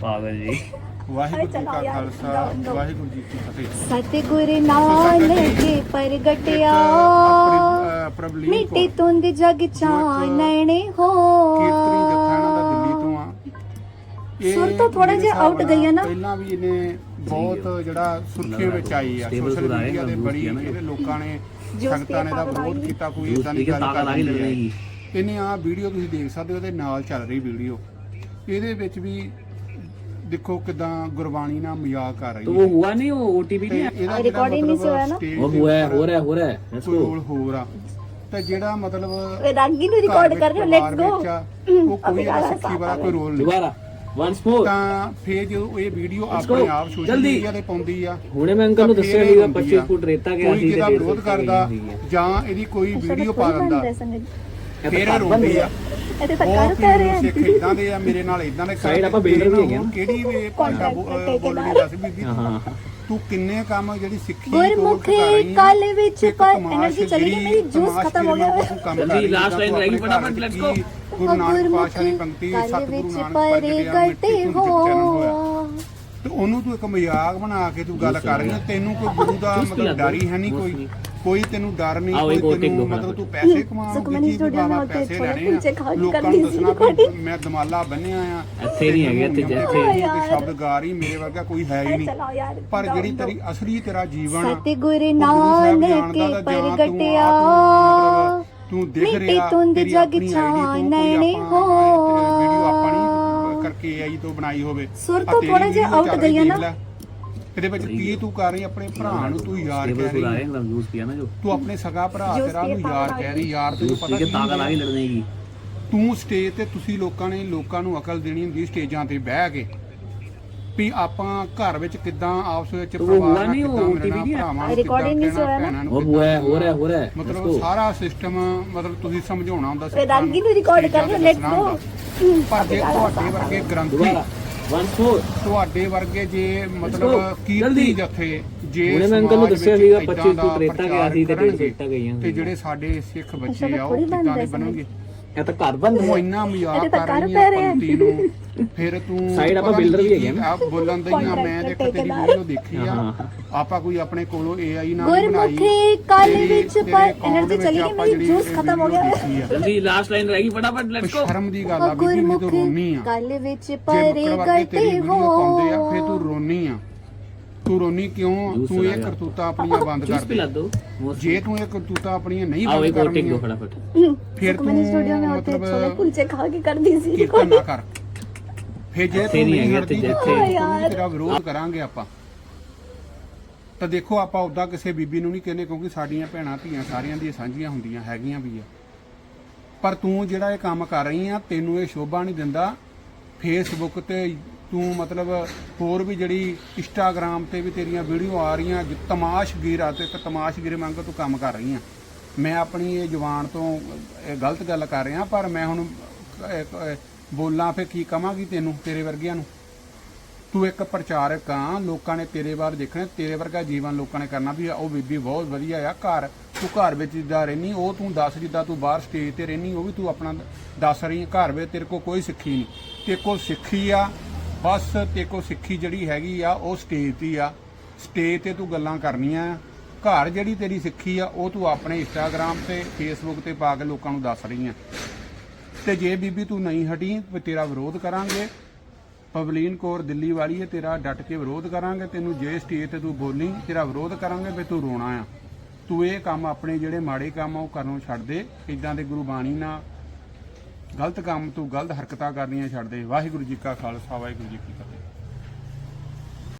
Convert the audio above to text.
ਪਾਗਲ ਜੀ। ਵਾਹਿਗੁਰੂ ਜੀ ਕਾ ਖਾਲਸਾ ਵਾਹਿਗੁਰੂ ਜੀ ਕੀ ਫਤਿਹ। ਸਤਿਗੁਰ ਨਾਨਕ ਪ੍ਰਗਟਿਆ। ਪ੍ਰਬਲੀਨ ਮਿੱਟੀ ਤੁੰਦ ਜਗ ਚਾਨਣੇ ਹੋ। ਕੀਰਤਨੀ ਜੱਥਾ ਇਹਨਾਂ ਦਾ ਦਿੱਲੀ ਤੋਂ ਆ। ਇਹ ਸੁਰ ਤੋਂ ਮੇਰੇ ਜਿਹਾ out ਗਈ ਆ ਨਾ। ਪਹਿਲਾਂ ਵੀ ਇਹਨੇ ਬਹੁਤ ਜਿਹੜਾ ਸੁਰਖੀਆਂ ਵਿੱਚ ਆਈ ਆ ਸੋਸ਼ਲ ਮੀਡੀਆ ਦੇ ਮਜ਼ਬੂਤ ਬੜੀ। ਇਹਦੇ ਲੋਕਾਂ ਨੇ ਸੰਗਤਾਂ ਨੇ ਦਾ ਵਿਰੋਧ। ਕੀਤਾ ਕੋਈ ਇਦਾਂ ਦੀ ਕੇ ਗੱਲ ਕਰ ਰਹੀ ਹੈ। ਇਹਨੇ ਆ ਵੀਡੀਓ ਤੁਸੀਂ ਦੇਖ ਸਕਦੇ ਹੋ ਉਹਦੇ ਨਾਲ ਚੱਲ ਰਹੀ ਵੀਡੀਓ ਇਹਦੇ ਵਿੱਚ ਵੀ ਦੇਖੋ ਕਿਦਾਂ ਗੁਰਬਾਣੀ ਨਾਲ ਮਜ਼ਾਕ ਕਰ ਰਹੀ तो ਹੈ वो हुआ नहीं वो ओटीपी ਤੇ नहीं ਇਹਦਾ recording ਜਿਹੜਾ ਨਹੀਂ ਸੀ ਹੋਇਆ ਨਾ? stage वो ਦੇ हुआ है ਉੱਪਰ हो रहा है हो रहा है let's ਕੋਈ go ਰੋਲ ਹੋਰ ਆ ਤੇ ਜਿਹੜਾ ਮਤਲਬ ਰਾਗੀ ਨੂੰ ਘਰ ਰਿਕਾਰਡ ਵਿੱਚ ਕਰ ਰਹੇ ਹੋ ਪਰਿਵਾਰ ਲੈਟਸ ਗੋ ਵਿੱਚ ਆ, ਉਹ ਕੋਈ ਇਹਦਾ ਸਿੱਖੀ ਵਾਲਾ ਕੋਈ ਰੋਲ ਨਹੀਂ दोबारा once more ਤਾਂ ਫੇਰ ਜਦੋਂ ਇਹ ਵੀਡੀਓ Let's ਆਪਣੇ go, ਆਪ ਸੋਸ਼ਲ ਜਲਦੀ। ਮੀਡੀਆ ਤੇ ਪਾਉਂਦੀ ਆ ਹੁਣੇ ਮੈਂ ਅੰਕਲ ਨੂੰ ਤਾਂ ਦੱਸਿਆ ਫੇਰ ਸੀਗਾ ਇਹ ਹੁੰਦੀ 25 ਆ। ਫੁੱਟ ਰੇਤਾ ਗਿਆ ਕੋਈ ਸੀ ਜਿਹਦਾ ਤੇ ਵਿਰੋਧ ਕਰਦਾ ਜਾਂ ਇਹਦੀ ਕੋਈ ਵੀਡੀਓ ਪਾ ਦਿੰਦਾ ਫੇਰ ਇਹ ਰੋਂਦੀ ਆ ਇਹਦੇ ਤਾਂ ਉਹ ਕਰ ਪੈ ਰਹੇ ਸਿੱਖ ਇਦਾਂ ਦੇ ਆ ਮੇਰੇ ਨਾਲ ਇਦਾਂ ਦੇ Side ਆਪਾਂ builder ਵੀ ਹੈਗੇ ਆ ਨਾ। ਕਿਹੜੀ ਵੀ ਭਾਸ਼ਾ ਬੋ- ਅਹ ਬੋਲਣੀ ਦੱਸ ਬੀਬੀ ਹਾਂ ਹਾਂ ਤੂੰ ਕਿੰਨੇ ਕੰਮ ਜਿਹੜੀ ਸਿੱਖੀ ਤੋੜ ਗੁਰਮੁਖੀ ਕੇ ਕਰ ਰਹੀ ਆ, ਕਾਲ ਵਿੱਚ ਇੱਕ ਪਰ ਤਮਾਸ਼ energy ਚਲੀ ਗਈ, ਜਿਹੜੀ ਮੇਰੀ juice ਤਮਾਸ਼ ਖਤਮ ਹੋ ਗਿਆ। ਜਿਹੜੀ ਤੂੰ ਕੰਮ ਕਰ ਜਲਦੀ, ਰਹੀ ਆ, last line ਤੂੰ ਰਹਿ ਗਈ, ਆਪਣੇ ਘਰ ਫਟਾਫਟ, ਵਿੱਚ let's go। ਕੀ ਗੁਰੂ ਨਾਨਕ ਪਾਤਸ਼ਾਹ ਦੀ ਪੰਕਤੀ ਸਤਿਗੁਰੂ ਨਾਨਕ ਪ੍ਰਗਟਿਆ ਮਿੱਟੀ ਤੋਂ ਉਹਨੂੰ ਤੂੰ ਇੱਕ ਮਜ਼ਾਕ ਬਣਾ ਕੇ ਤੂੰ ਗੱਲ ਕਰ ਰਹੀ ਹੈ ਤੈਨੂੰ ਕੋਈ ਗੁਰੂ ਦਾ ਮਤਲਬ। ਡਰ ਹੀ ਹੈ ਨਹੀਂ ਕੋਈ? ਕੋਈ ਤੈਨੂੰ ਡਰ ਨਹੀਂ ਆਓ, ਇੱਕ ਕੋਈ ਤੈਨੂੰ ਮਤਲਬ। ਤੂੰ ਪੈਸੇ ਕਮਾਉਣ ਸੁਖਮਨੀ ਦੀ studio ਬਾਬਾ ਨਾਲ ਉੱਥੇ ਪੈਸੇ ਲੈਣੇ ਕੁਲਚੇ ਆ ਕੇ ਲੋਕਾਂ ਨੂੰ ਸੀ ਦੱਸਣਾ recording। ਵੀ ਮੈਂ ਦਮਾਲਾ ਬੰਨਿਆ ਆ ਇੱਥੇ ਨਹੀਂ ਹੈਗੇ, ਇੱਥੇ- ਤੇ ਇੱਥੇ। ਕੋਈ ਸ਼ਬਦ ਗਾ ਰਹੀ ਮੇਰੇ ਵਰਗਾ ਕੋਈ ਹੈ ਹੀ ਨਹੀਂ ਯਾਰ ਪਰ ਜਿਹੜੀ ਤੇਰੀ ਅਸਲੀ ਤੇਰਾ ਜੀਵਨ ਆ, ਸਤਿਗੁਰ ਤਾਂ ਤੂੰ ਆ, ਪ੍ਰਗਟਿਆ ਤੂੰ ਤੂੰ ਦਿਖ ਮਿੱਟੀ ਰਿਹਾ ਤੁੰਦ ਤੇਰੀ ਜਗ ਆਪਣੀ ਆਈਡੀ ਤੋਂ ਕੋਈ ਹੋ। ਵੀਡੀਓ ਆਪਾਂ ਨਹੀਂ ਕਰਕੇ ਆਈ ਤੋਂ ਬਣਾਈ ਹੋਵੇ ਸੁਰ ਤੋਂ ਥੋੜ੍ਹਾ ਜਿਹਾ video out ਚੱਲ ਰਹੀ ਗਈ ਆ ਨਾ। ਇਹਦੇ ਵਿੱਚ ਕੀ ਤੂੰ ਕਰ ਰਹੀ ਆਪਣੇ ਭਰਾ ਨੂੰ ਤੂੰ ਯਾਰ ਕਹਿ ਰਹੀ ਤੂੰ ਆਪਣੇ ਸਗਾ ਭਰਾ ਤੇਰਾ ਨੂੰ ਯਾਰ ਕਹਿ ਰਹੀ ਯਾਰ ਤੈਨੂੰ ਪਤਾ ਕਿ ਤਾਕਤ ਆ? ਗਈ ਲੜਨੇ ਦੀ ਤੂੰ ਸਟੇਜ ਤੇ ਤੁਸੀਂ ਲੋਕਾਂ ਨੇ ਲੋਕਾਂ ਨੂੰ ਅਕਲ ਦੇਣੀ ਹੁੰਦੀ ਸਟੇਜਾਂ ਤੇ ਬਹਿ ਕੇ। ਵੀ ਆਪਾਂ ਘਰ ਵਿੱਚ ਕਿਦਾਂ ਆਪਸ ਵਿੱਚ ਪਰਿਵਾਰ ਨਾਲ ਕਿਦਾਂ ਮਿਲਣਾ ਭਰਾਵਾਂ ਨੂੰ ਰਿਕਾਰਡਿੰਗ ਨਹੀਂ ਹੋਇਆ ਨਾ? ਹੋਰ ਹੋਇਆ ਹੋ ਰਿਹਾ ਹੋ ਰਿਹਾ ਮਤਲਬ ਸਾਰਾ ਸਿਸਟਮ ਮਤਲਬ ਤੁਸੀਂ ਸਮਝਾਉਣਾ ਹੁੰਦਾ ਸੀ ਦਾਦਗੀ ਨੂੰ ਰਿਕਾਰਡ ਕਰ ਲੈਟਸ ਗੋ ਪਰ ਜੇ ਤੁਹਾਡੇ ਵਰਗੇ ਗ੍ਰੰਥੀ ਤੁਹਾਡੇ ਵਰਗੇ ਜੇ ਮਤਲਬ ਕੀ ਜਥੇ ਜੇ ਮੈਂ ਅੰਕਲ ਨੂੰ ਦੱਸਿਆ ਸੀਗਾ 25 ਤੋਂ ਰੇਤਾ ਗਿਆ ਸੀ ਤੇ 3 ਸੀਟਾਂ ਗਈਆਂ ਤੇ ਜਿਹੜੇ ਸਾਡੇ ਸਿੱਖ ਬੱਚੇ ਆ ਉਹ ਕਿੱਦਾਂ ਦੇ ਬਣਨਗੇ? ਇਹ ਤਾਂ ਘਰ ਬੰਦ ਹੈ ਇੰਨਾ ਮਜ਼ਾਕ ਕਰ ਰਹੀ ਹੈ ਪੰਤੀ ਨੂੰ। ਫਿਰ ਤੂੰ Side ਆਪਾਂ builder ਵੀ ਹੈਗੇ ਆ। ਬੋਲਣ ਦੇ ਹੀ ਮੈਂ ਦੇਖ ਤੇਰੀ ਵੀਡੀਓ ਦੇਖੀ ਆ। ਆਪਾਂ ਕੋਈ ਆਪਣੇ ਕੋਲੋਂ AI ਨਾ ਬਣਾਈ ਗੁਰਮੁਖੀ ਕਾਲੀ ਵਿੱਚ ਪਰ account ਚਲੀ ਗਈ, ਮੇਰੀ ਜਿਹੜੀ ਖਤਮ ਹੋ ਗਿਆ। ਦੇਖੀ ਲਾਸਟ ਲਾਈਨ ਰਹਿ ਗਈ ਫਟਾਫਟ ਲੈਟਸ ਗੋ ਸ਼ਰਮ ਦੀ ਗੱਲ ਆ ਬੀਬੀ ਤੂੰ ਰੋਨੀ ਆ। ਕੱਲ ਵਿੱਚ ਪਰੇ ਵਰਗੇ ਤੇਰੀ ਫਿਰ ਤੂੰ ਰੋਨੀ ਆ। ਤੂੰ ਰੋਣੀ ਕਿਉਂ Juice ਤੂੰ ਇਹ ਲਾਇਆ। ਕਰਤੂਤਾਂ ਆਪਣੀਆਂ ਬੰਦ जूस ਕਰ पिला ਦੇ दो ਜੇ ਤੂੰ ਇਹ ਕਰਤੂਤਾਂ ਆਪਣੀਆਂ ਨਹੀਂ आओ ਬੰਦ एक और टेक दो ਕਰਨੀਆਂ फटाफट ਫਿਰ ਸੁਖਮਨੀ ਤੂੰ ਸਟੂਡੀਓ में होते ਮਤਲਬ छोले कुलचे खा के कर दी सी ਕੀਰਤਨ ਨਾ ਕਰ ਫੇਰ ਜੇ ਇੱਥੇ ਤੂੰ ਨਹੀਂ ਨਹੀਂ ਹੈਗੇ, ਹਟਦੀ ਇੱਥੇ- ਜਿੱਥੇ ਇੱਥੇ। ਯਾਰ। ਤੇਰਾ ਵਿਰੋਧ ਕਰਾਂਗੇ ਆਪਾਂ ਤਾਂ ਦੇਖੋ ਆਪਾਂ ਉਦਾਂ ਕਿਸੇ ਬੀਬੀ ਨੂੰ ਨਹੀਂ ਕਹਿੰਦੇ ਕਿਉਂਕਿ ਸਾਡੀਆਂ ਭੈਣਾਂ ਧੀਆਂ ਸਾਰਿਆਂ ਦੀਆਂ ਸਾਂਝੀਆਂ ਹੁੰਦੀਆਂ ਹੈਗੀਆਂ ਵੀ ਆ ਪਰ ਤੂੰ ਜਿਹੜਾ ਇਹ ਕੰਮ ਕਰ ਰਹੀ ਆ ਤੈਨੂੰ ਇਹ ਸ਼ੋਭਾ ਨਹੀਂ ਦਿੰਦਾ ਫੇਸਬੁੱਕ ਤੇ ਤੂੰ ਮਤਲਬ ਹੋਰ ਵੀ ਜਿਹੜੀ ਇੰਸਟਾਗ੍ਰam ਤੇ ਵੀ ਤੇਰੀਆਂ ਵੀਡੀਓ ਆ ਰਹੀਆਂ ਤਮਾਸ਼ਗੀਰ ਆ ਤੇ ਇੱਕ ਤਮਾਸ਼ਗੀਰ ਮੰਗ ਤੂੰ ਕੰਮ ਕਰ ਰਹੀ ਆ ਮੈਂ ਆਪਣੀ ਇਹ ਜ਼ੁਬਾਨ ਤੋਂ ਇਹ ਗਲਤ ਗੱਲ ਕਰ ਰਿਹਾ, ਪਰ ਮੈਂ ਹੁਣ ਬੋਲਾਂ ਫੇ ਕੀ ਕਵਾਂਗੀ ਤੈਨੂੰ, ਤੇਰੇ ਵਰਗਿਆਂ ਨੂੰ? ਤੂੰ ਇੱਕ ਪ੍ਰਚਾਰਕ ਆ, ਲੋਕਾਂ ਨੇ ਤੇਰੇ ਬਾਰੇ ਦੇਖਣਾ, ਤੇਰੇ ਵਰਗਾ ਜੀਵਨ ਲੋਕਾਂ ਨੇ ਕਰਨਾ ਵੀ ਉਹ ਬੀਬੀ ਬਹੁਤ ਵਧੀਆ ਆ, ਘਰ, ਤੂੰ ਘਰ ਵਿੱਚ ਜਿੱਦਾਂ ਰਹਿਨੀ, ਉਹ ਤੂੰ ਦੱਸ ਜਿੱਦਾਂ ਤੂੰ ਬਾਹਰ ਸਟੇਜ ਤੇ ਰਹਿਨੀ, ਉਹ ਵੀ ਤੂੰ ਆਪਣਾ ਦੱਸ ਰਹੀ ਘਰ ਵਿੱਚ ਤੇਰੇ ਕੋਲ ਕੋਈ ਸਿੱਖੀ ਨਹੀਂ। ਤੇਰੇ ਕੋਲ ਸਿੱਖੀ ਆ ਬਸ ਤੇ ਕੋਲ ਸਿੱਖੀ ਜਿਹੜੀ ਹੈਗੀ ਆ, ਉਹ ਸਟੇਜ ਤੇ ਆ। ਸਟੇਜ ਤੇ ਤੂੰ ਗੱਲਾਂ ਕਰਨੀਆਂ। ਆ ਘਰ ਜਿਹੜੀ ਤੇਰੀ ਸਿੱਖੀ ਆ, ਉਹ ਤੂੰ ਆਪਣੇ ਇੰਸਟਾਗ੍ਰam ਤੇ ਫੇਸਬੁੱਕ ਤੇ ਪਾ ਕੇ ਲੋਕਾਂ ਨੂੰ ਦੱਸ ਰਹੀ ਆ। ਤੇ ਜੇ ਬੀਬੀ ਤੂੰ ਨਹੀਂ ਹਟੀ, ਤੇ ਤੇਰਾ ਵਿਰੋਧ ਕਰਾਂਗੇ। ਪਵਲੀਨ ਕੌਰ ਦਿੱਲੀ ਵਾਲੀ ਹੈ ਤੇਰਾ ਡਟ ਕੇ ਵਿਰੋਧ ਕਰਾਂਗੇ। ਤੈਨੂੰ ਜੇ ਸਟੇਜ ਤੇ ਤੂੰ ਬੋਲੀ, ਤੇਰਾ ਵਿਰੋਧ ਕਰਾਂਗੇ ਵੀ ਤੂੰ ਰੋਣਾ ਆ। ਤੂੰ ਇਹ ਕੰਮ ਆਪਣੇ ਜਿਹੜੇ ਮਾੜੇ ਕੰਮ ਆ, ਉਹ ਕਰਨੋਂ ਛੱਡ ਦੇ। ਇਦਾਂ ਦੇ ਗੁਰਬਾਣੀ ਨਾਲ ਗਲਤ ਕੰਮ ਤੋਂ ਗਲਤ ਹਰਕਤਾਂ ਕਰਨੀਆਂ ਛੱਡ ਦੇ ਵਾਹਿਗੁਰੂ ਜੀ ਕਾ ਖਾਲਸਾ, ਵਾਹਿਗੁਰੂ ਜੀ ਕੀ ਫਤਿਹ।